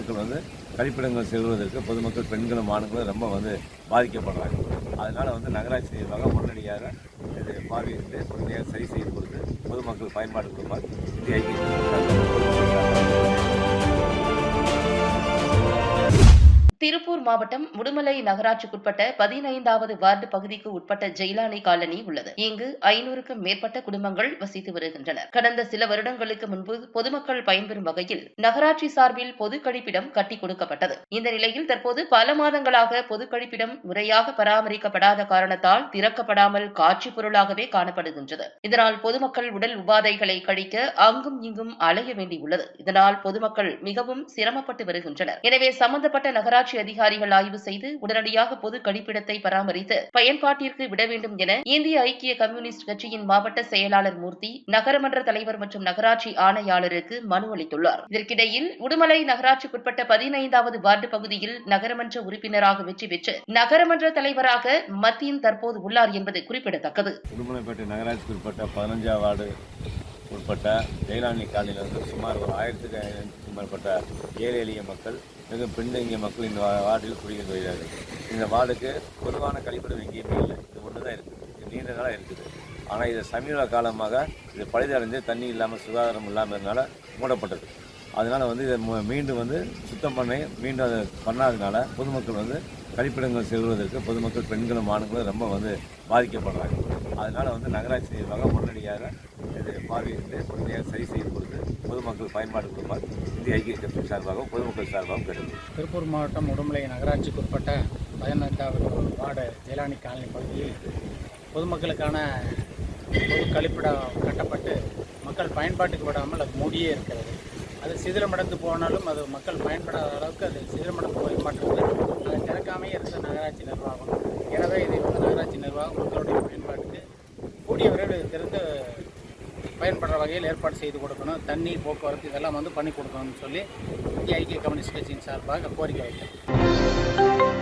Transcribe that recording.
பொதுமக்கள் வந்து கழிப்பிடங்கள் செல்வதற்கு பொதுமக்கள் பெண்களும் ஆண்களும் ரொம்ப வந்து பாதிக்கப்படுறாங்க. அதனால் வந்து நகராட்சி நிர்வாகம் உடனடியாக இது பார்வையிட்டு உடனடியாக சரி செய்து கொடுத்து பொதுமக்கள் பயன்பாடு கொடுப்பார். இந்திய ஐக்கிய திருப்பூர் மாவட்டம் உடுமலை நகராட்சிக்குட்பட்ட பதினைந்தாவது வார்டு பகுதிக்கு உட்பட்ட ஜெயிலானி காலனி உள்ளது. இங்கு ஐநூறுக்கும் மேற்பட்ட குடும்பங்கள் வசித்து வருகின்றனர். கடந்த சில வருடங்களுக்கு முன்பு பொதுமக்கள் பயன்பெறும் வகையில் நகராட்சி சார்பில் பொது கழிப்பிடம் கட்டி கொடுக்கப்பட்டது. இந்த நிலையில் தற்போது பல மாதங்களாக பொது கழிப்பிடம் முறையாக பராமரிக்கப்படாத காரணத்தால் திறக்கப்படாமல் காட்சி பொருளாகவே காணப்படுகின்றது. இதனால் பொதுமக்கள் உடல் உபாதைகளை கழிக்க அங்கும் இங்கும் அலைய வேண்டியுள்ளது. இதனால் பொதுமக்கள் மிகவும் சிரமப்பட்டு வருகின்றனர். எனவே சம்பந்தப்பட்ட நகராட்சி அதிகாரி அதிகாரிகள் ஆய்வு செய்து உடனடியாக பொது கழிப்பிடத்தை பராமரித்து பயன்பாட்டிற்கு விட வேண்டும் என இந்திய ஐக்கிய கம்யூனிஸ்ட் கட்சியின் மாவட்ட செயலாளர் மூர்த்தி நகரமன்ற தலைவர் மற்றும் நகராட்சி ஆணையாளருக்கு மனு அளித்துள்ளார். இதற்கிடையில் உடுமலை நகராட்சிக்குட்பட்ட பதினைந்தாவது வார்டு பகுதியில் நகரமன்ற உறுப்பினராக வெற்றி பெற்று நகரமன்ற தலைவராக மத்தியின் தற்போது உள்ளார் என்பது குறிப்பிடத்தக்கது. உடுமலைப்பேட்டை நகராட்சிக்குட்பட்ட பதினஞ்சாம் வார்டு உட்பட்ட ஜெயலானி காலனியிலிருந்து வந்து சுமார் ஒரு ஆயிரத்துக்கு ஐநூறுக்கும் மேற்பட்ட ஏழை எளிய மக்கள் மிக பின்தங்கிய மக்கள் இந்த வார்டில் குடியிருந்து வருகிறார்கள் இந்த வார்டுக்கு பொதுவான கழிப்பிடம் எங்கேயுமே இல்லை. இது ஒன்று தான் இருக்குது. இது நீண்ட நாளாக இருக்குது. ஆனால் இது சமீப காலமாக இது பழுதடைஞ்சு தண்ணி இல்லாமல் சுகாதாரம் இல்லாமல் இருந்தனால மூடப்பட்டது. அதனால் வந்து இதை மீண்டும் வந்து சுத்தம் பண்ணி மீண்டும் அதை பண்ணாதனால பொதுமக்கள் வந்து கழிப்பிடங்கள் செல்வதற்கு பொதுமக்கள் பெண்களும் ஆண்களும் ரொம்ப வந்து பாதிக்கப்படுறாங்க. அதனால் வந்து நகராட்சி நிர்வாகம் உடனடியாக இது பார்வையிட்டு உடனடியாக சரி செய்து கொடுத்து பொதுமக்கள் பயன்பாடு கொடுப்பார் இந்திய ஐக்கிய கட்சி சார்பாகவும் பொதுமக்கள் சார்பாகவும் கேட்டுக்கொள்கிறேன் திருப்பூர் மாவட்டம் உடுமலை நகராட்சிக்குட்பட்ட பதினைந்தாவது வார்டு ஜெயலானி காலனி பகுதியில் பொதுமக்களுக்கான பொது கழிப்பிடம் கட்டப்பட்டு மக்கள் பயன்பாட்டுக்கு விடாமல் அது மூடியே இருக்கிறது. அது சிதிலமடைந்து போனாலும் அது மக்கள் பயன்படாத அளவுக்கு அது சிதிலமடைந்து போய் மாட்டேங்குது அதை திறக்காமே இருந்த நகராட்சி நிர்வாகம். எனவே இது வந்து நகராட்சி நிர்வாகம் மக்களுடைய பயன்பாட்டுக்கு கூடிய விரைவில் இது திறந்து பயன்படுற வகையில் ஏற்பாடு செய்து கொடுக்கணும். தண்ணி போக்குவரத்து இதெல்லாம் வந்து பண்ணி கொடுக்கணும்னு சொல்லி இந்திய ஐக்கிய கம்யூனிஸ்ட் கட்சியின் சார்பாக கோரிக்கை வைக்கிறேன்.